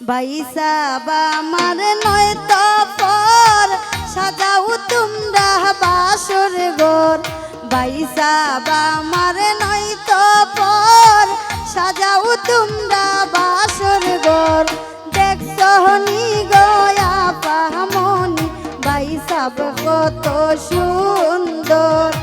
বাইসা বা আমার নয় তো পর, সাজাও তোমরা বাসর গোর বাইসা বা আমার নয় তো পর, সাজাও তোমরা বাসর গোর দেখছ নি গয়া পাহামনি বাইসাব কত সুন্দর।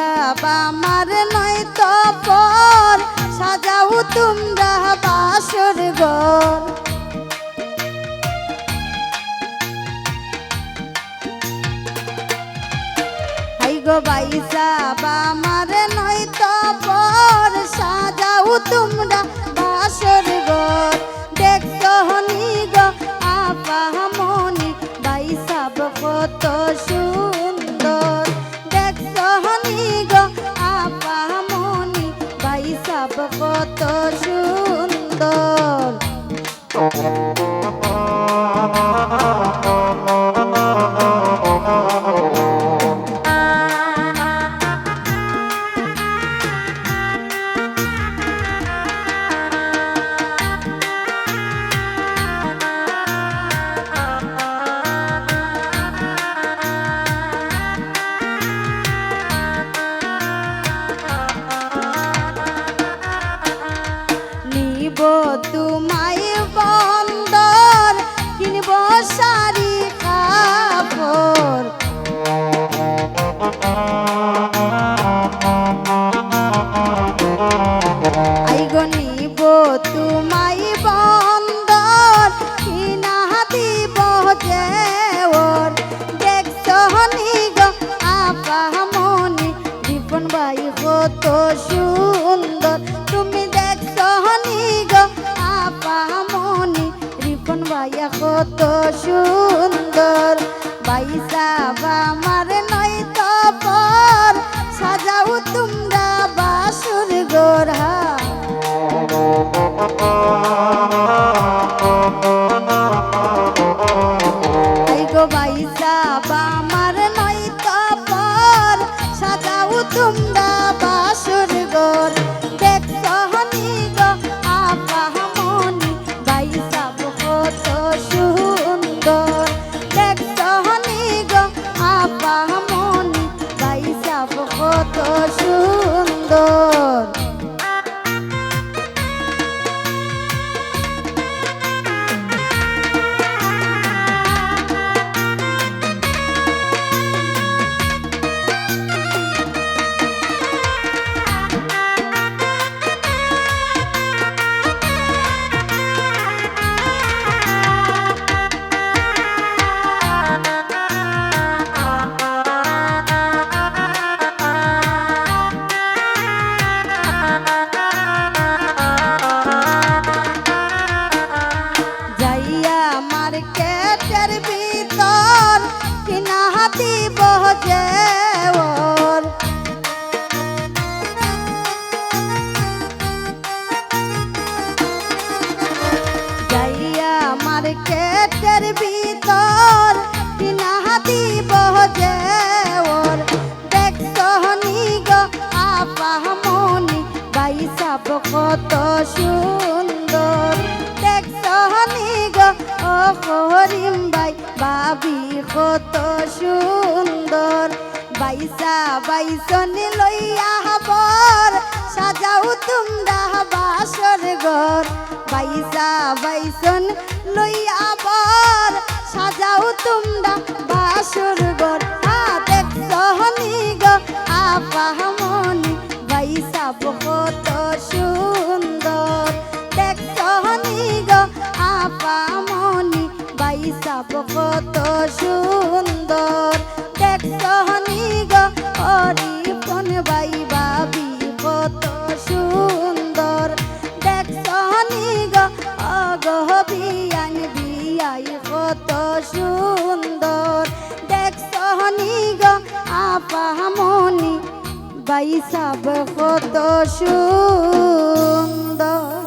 বাইসা আমার নয় তো পর, সাজাও তোমরা বাসর গর হাই গো বাইসা আমার নয় তো পর তোমায় বন্দর কিনা দিব জেওর দেখছ নিগো আপা মনি দীপন বাই কত সুন্দর। তুমি দেখছ নিগো আপা মনি, রিপন ভাইয়া কত সুন্দর। বাইসা আমার ও হরিম বাই বাবি কত সুন্দর। বাইসা বাইসন লইয়া বর সাজাও তোমরা বাসর ঘর। বাইসা বাইসন লইয়া বর সাজাও তোমরা বাসর ঘর। আ, দেখছ নি গো, আপা মনি, বাইসা কত সুন্দর। দেখছ নি গো, আপা মনি গোলাপ কত সুন্দর। দেখো নিগ অরিপন বাই বাবি, কত সুন্দর। দেখো নিগ অগহ বিয়ান বিয়াই, কত সুন্দর। দেখো নিগ আপা মনি বাই সাব, কত সুন্দর।